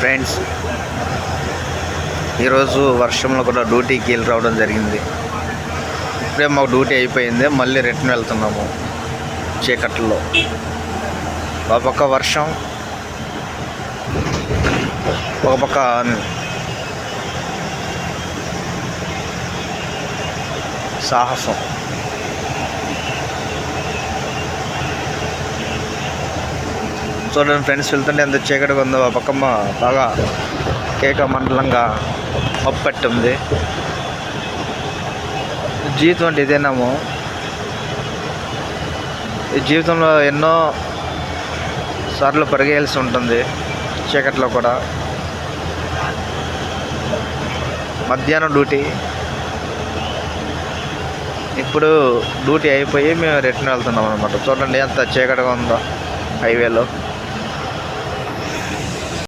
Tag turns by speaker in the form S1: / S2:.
S1: Friends ఈరోజు వర్షంలో కూడా డ్యూటీకి వెళ్ళి రావడం జరిగింది. ఇప్పుడే మాకు డ్యూటీ అయిపోయింది మళ్ళీ రిటర్న్ వెళ్తున్నాము చీకట్లో. ఒక పక్క వర్షం ఒక పక్క సాహసం. చూడండి ఫ్రెండ్స్ వెళ్తుంటే ఎంత చీకటిగా ఉందో ఆ పక్కమ్మ బాగా కేక మండలంగా మప్పెట్టి ఉంది జీవితం అంటే ఇదేనాము ఈ జీవితంలో ఎన్నో సార్లు పరిగేయాల్సి ఉంటుంది చీకట్లో కూడా. మధ్యాహ్నం డ్యూటీ. ఇప్పుడు డ్యూటీ అయిపోయి మేము రిటర్న్ వెళ్తున్నాం అనమాట చూడండి ఎంత చీకటిగా ఉందో హైవేలో.